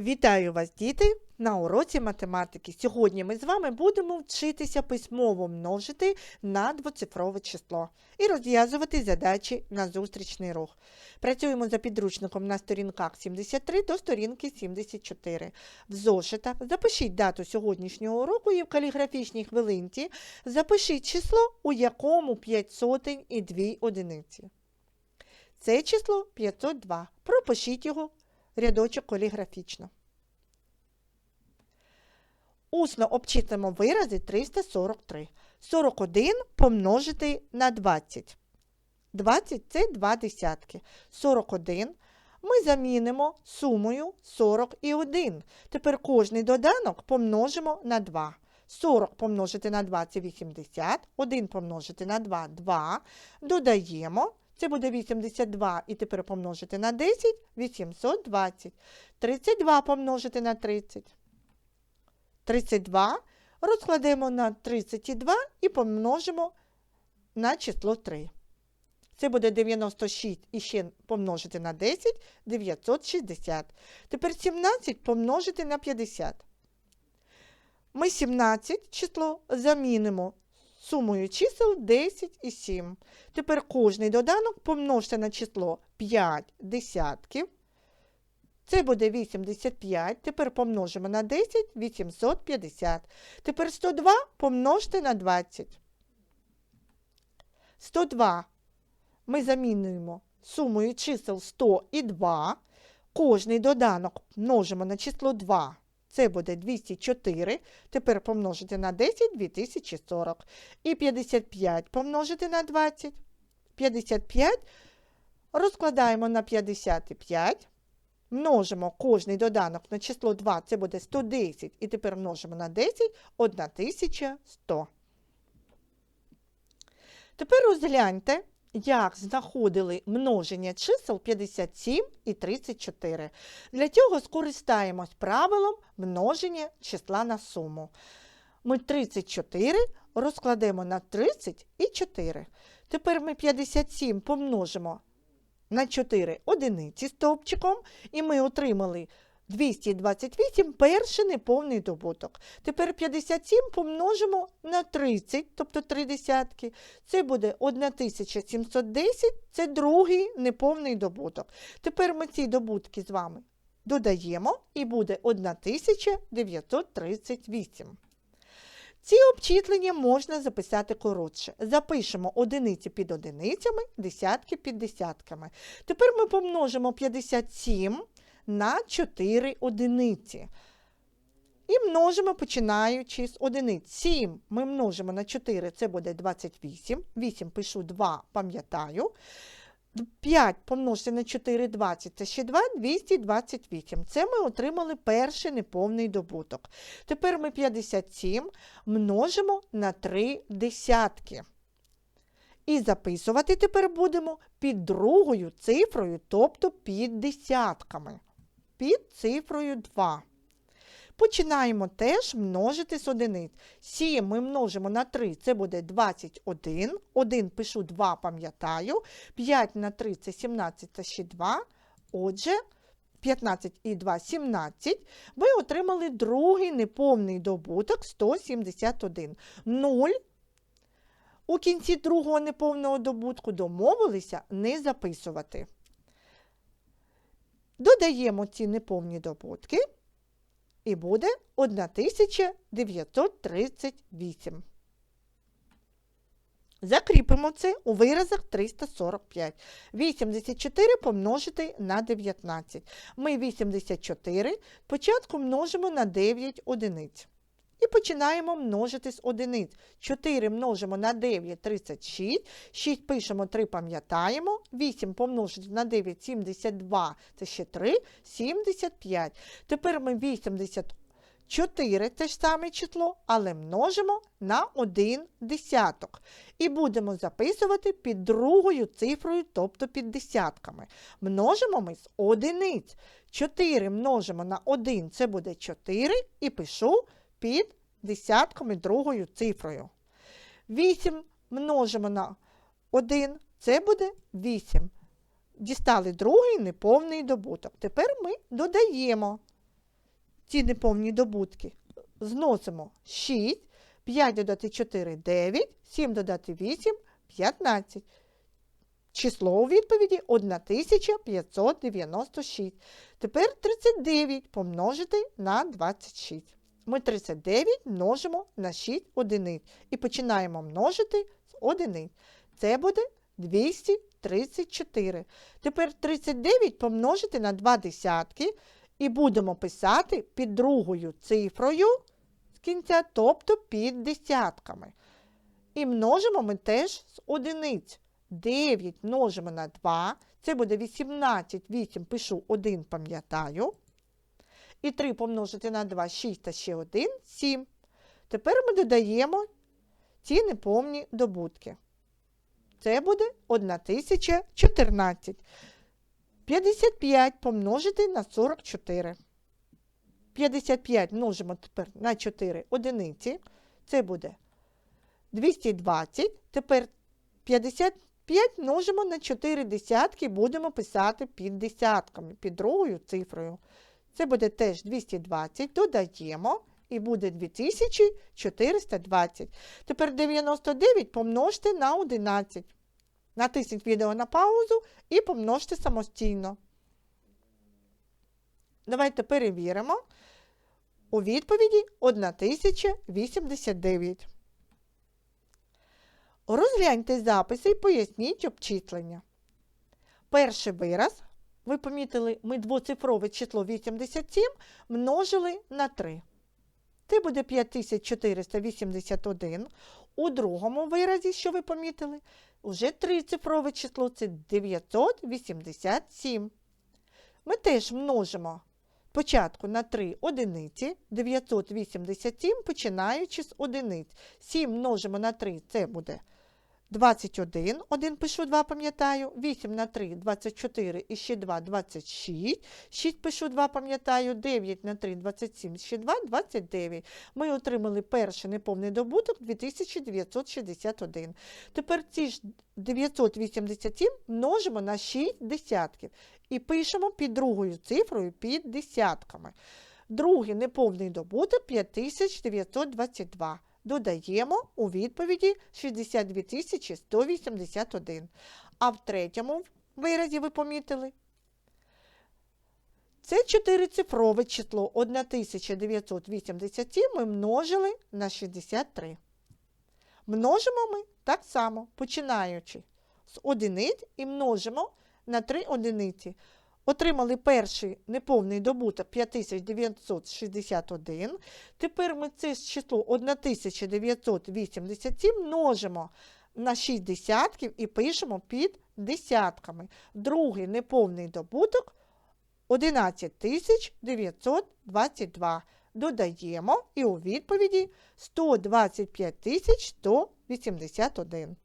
Вітаю вас, діти, на уроці математики. Сьогодні ми з вами будемо вчитися письмово множити на двоцифрове число і розв'язувати задачі на зустрічний рух. Працюємо за підручником на сторінках 73 до сторінки 74. В зошитах запишіть дату сьогоднішнього уроку і в каліграфічній хвилинці запишіть число, у якому 5 сотень і 2 одиниці. Це число 502. Пропишіть його рядочок каліграфічно. Усно обчислимо вирази 343. 41 помножити на 20. 20 це 2 десятки. 41 ми замінимо сумою 40 і 1. Тепер кожний доданок помножимо на 2. 40 помножити на 2 це 80. 1 помножити на 2 2. Додаємо. Це буде 82 і тепер помножити на 10 820. 32 помножити на 30. 32 розкладемо на 32 і помножимо на число 3. Це буде 96 і ще помножити на 10 960. Тепер 17 помножити на 50. Ми 17 число замінимо сумою чисел 10 і 7. Тепер кожний доданок помножте на число 5 десятків. Це буде 85. Тепер помножимо на 10 850. Тепер 102 помножте на 20. 102 ми замінюємо сумою чисел 100 і 2. Кожний доданок множимо на число 2. Це буде 204. Тепер помножити на 10 2040. І 55 помножити на 20. 55 розкладаємо на 55. Множимо кожний доданок на число 2, це буде 110. І тепер множимо на 10 1100. Тепер розгляньте, як знаходили множення чисел 57 і 34. Для цього скористаємось правилом множення числа на суму. Ми 34 розкладемо на 30 і 4. Тепер ми 57 помножимо на 4 одиниці стовпчиком, і ми отримали 228 перший неповний добуток. Тепер 57 помножимо на 30, тобто 3 десятки. Це буде 1710, це другий неповний добуток. Тепер ми ці добутки з вами додаємо і буде 1938. Ці обчислення можна записати коротше. Запишемо одиниці під одиницями, десятки під десятками. Тепер ми помножимо 57 на 4 одиниці. І множимо, починаючи з одиниць. 7 ми множимо на 4, це буде 28. 8 пишу 2, пам'ятаю. 5 помножити на 4, 20, це ще 2, 228. Це ми отримали перший неповний добуток. Тепер ми 57 множимо на 3 десятки. І записувати тепер будемо під другою цифрою, тобто під десятками. Під цифрою 2. Починаємо теж множити з одиниць. 7 ми множимо на 3, це буде 21. 1 пишу 2, пам'ятаю. 5 на 3 це 17, це ще 2. Отже, 15 і 2 17. Ви отримали другий неповний добуток 171. 0. У кінці другого неповного добутку домовилися не записувати. Додаємо ці неповні добутки і буде 1938. Закріпимо це у виразах 345. 84 помножити на 19. Ми 84 спочатку множимо на 9 одиниць. І починаємо множити з одиниць. 4 множимо на 9 36, 6 пишемо 3, пам'ятаємо, 8 помножити на 9 72, це ще 3, 75. Тепер ми 84, те ж саме число, але множимо на 1 десяток. І будемо записувати під другою цифрою, тобто під десятками. Множимо ми з одиниць. 4 множимо на 1, це буде 4, і пишу під десятком і другою цифрою. 8 множимо на 1, це буде 8. Дістали другий неповний добуток. Тепер ми додаємо ці неповні добутки. Зносимо 6, 5 додати 4 9, 7 додати 8 15. Число у відповіді 1596. Тепер 39 помножити на 26. Ми 39 множимо на 6 одиниць і починаємо множити з одиниць. Це буде 234. Тепер 39 помножити на 2 десятки і будемо писати під другою цифрою з кінця, тобто під десятками. І множимо ми теж з одиниць. 9 множимо на 2, це буде 18, 8 пишу 1, пам'ятаю. І 3 помножити на 2, 6 та ще 1, 7. Тепер ми додаємо ці неповні добутки. Це буде 1014. 55 помножити на 44. 55 множимо тепер на 4 одиниці. Це буде 220. Тепер 55 множимо на 4 десятки, будемо писати під десятками, під другою цифрою. Це буде теж 220, додаємо і буде 2420. Тепер 99 помножте на 11. Натисніть відео на паузу і помножте самостійно. Давайте перевіримо. У відповіді 1089. Розгляньте записи і поясніть обчислення. Перший вираз, ви помітили, ми двоцифрове число 87 множили на 3. Це буде 5481. У другому виразі, що ви помітили, уже трицифрове число це 987. Ми теж множимо спочатку на 3 одиниці, 987, починаючи з одиниць. 7 множимо на 3, це буде 21, 1 пишу 2, пам'ятаю, 8 на 3 24 і ще 2 26, 6 пишу 2, пам'ятаю, 9 на 3 27, ще 2 29. Ми отримали перший неповний добуток 2961. Тепер ці ж 987 множимо на 6 десятків і пишемо під другою цифрою під десятками. Другий неповний добуток 5922 додаємо у відповіді 62 181. А в третьому виразі ви помітили? Це чотирицифрове число 1987 ми множили на 63. Множимо ми так само, починаючи з одиниць і множимо на 3 одиниці. Отримали перший неповний добуток 5961. Тепер ми це число 1987 множимо на 6 десятків і пишемо під десятками. Другий неповний добуток 11922. Додаємо і у відповіді 125 181.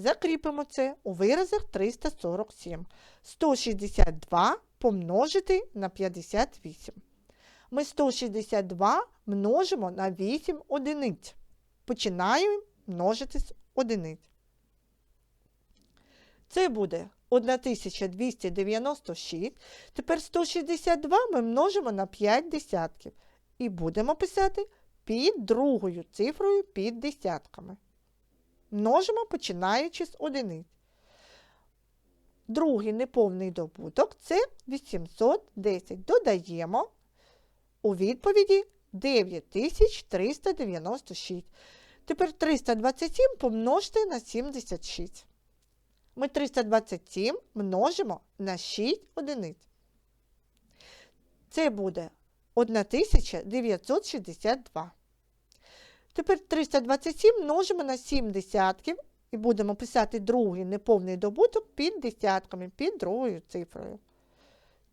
Закріпимо це у виразах 347. 162 помножити на 58. Ми 162 множимо на 8 одиниць. Починаємо множити з одиниць. Це буде 1296. Тепер 162 ми множимо на 5 десятків. І будемо писати під другою цифрою під десятками. Множимо, починаючи з одиниць. Другий неповний добуток це 810. Додаємо у відповіді 9396. Тепер 327 помножте на 76. Ми 327 множимо на 6 одиниць. Це буде 1962. Тепер 327 множимо на 7 десятків і будемо писати другий неповний добуток під десятками, під другою цифрою.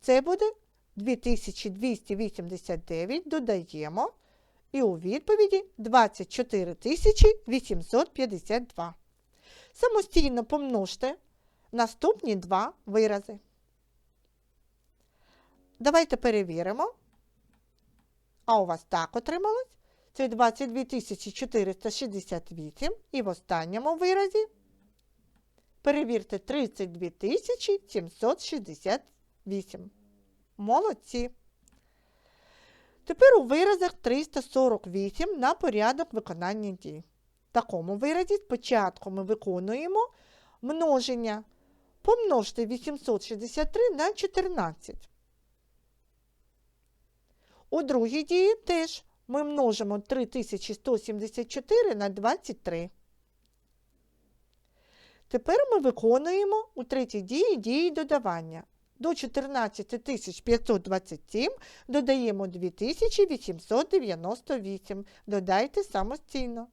Це буде 2289, додаємо. І у відповіді 24 852. Самостійно помножте наступні два вирази. Давайте перевіримо. А у вас так отрималось? Це 22 468. І в останньому виразі перевірте 32 768. Молодці. Тепер у виразах 348 на порядок виконання дій. В такому виразі спочатку ми виконуємо множення. Помножте 863 на 14. У другій дії теж ми множимо 3174 на 23. Тепер ми виконуємо у третій дії дії додавання. До 14527 додаємо 2898. Додайте самостійно.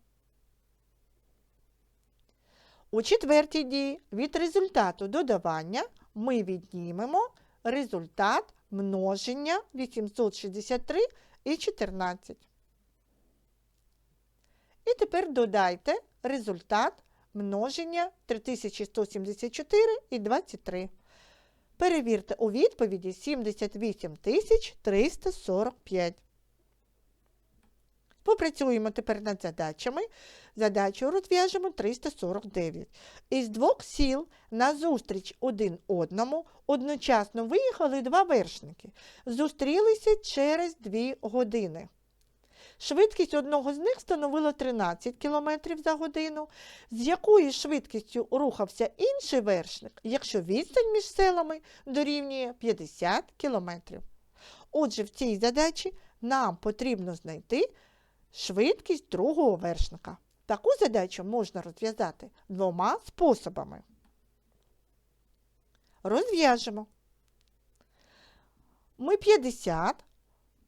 У четвертій дії від результату додавання ми віднімемо результат множення 863 і 14. І тепер додайте результат множення 3174 і 23. Перевірте у відповіді 78 345. Попрацюємо тепер над задачами. Задачу розв'яжемо 349. Із двох сіл назустріч один одному одночасно виїхали два вершники. Зустрілися через 2 години. Швидкість одного з них становила 13 км за годину. З якою швидкістю рухався інший вершник, якщо відстань між селами дорівнює 50 км. Отже, в цій задачі нам потрібно знайти швидкість другого вершника. Таку задачу можна розв'язати двома способами. Розв'яжемо. Ми 50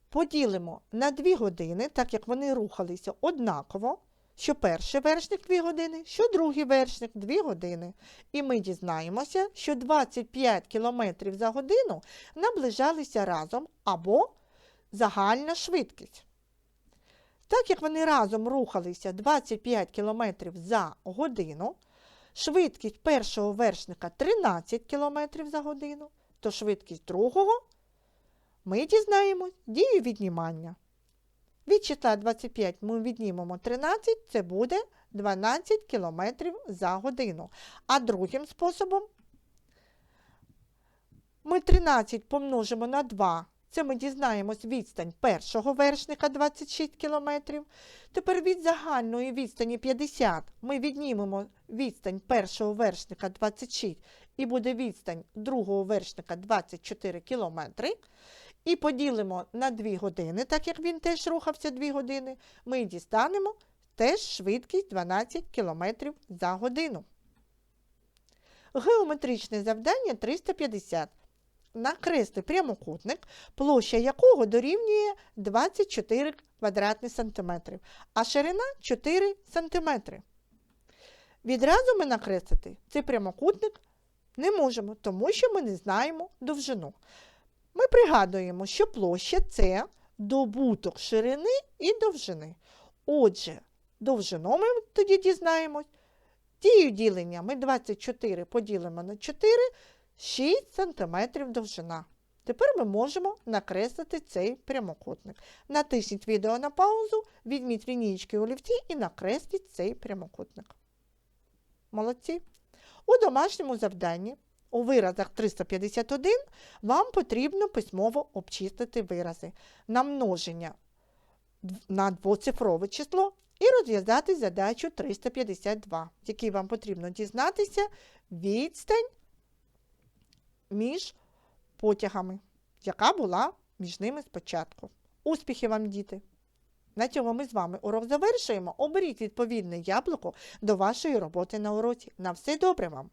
поділимо на 2 години, так як вони рухалися однаково, що перший вершник 2 години, що другий вершник 2 години. І ми дізнаємося, що 25 км за годину наближалися разом або загальна швидкість. Так як вони разом рухалися 25 км за годину, швидкість першого вершника 13 км за годину, то швидкість другого ми дізнаємось дію віднімання. Від числа 25 ми віднімемо 13, це буде 12 км за годину. А другим способом ми 13 помножимо на 2. Це ми дізнаємось відстань першого вершника 26 км. Тепер від загальної відстані 50 ми віднімемо відстань першого вершника 26 і буде відстань другого вершника 24 км. І поділимо на 2 години, так як він теж рухався 2 години, ми дістанемо теж швидкість 12 км за годину. Геометричне завдання 350. Накресли прямокутник, площа якого дорівнює 24 квадратних сантиметрів, а ширина 4 сантиметри. Відразу ми накреслити цей прямокутник не можемо, тому що ми не знаємо довжину. Ми пригадуємо, що площа це добуток ширини і довжини. Отже, довжину ми тоді дізнаємось. Дію ділення ми 24 поділимо на 4, 6 см довжина. Тепер ми можемо накреслити цей прямокутник. Натисніть відео на паузу, візьміть лінійки олівці і накресліть цей прямокутник. Молодці! У домашньому завданні у виразах 351 вам потрібно письмово обчистити вирази на множення на двоцифрове число і розв'язати задачу 352, в якій вам потрібно дізнатися відстань між потягами, яка була між ними спочатку. Успіхів вам, діти! На цьому ми з вами урок завершуємо. Оберіть відповідне яблуко до вашої роботи на уроці. На все добре вам!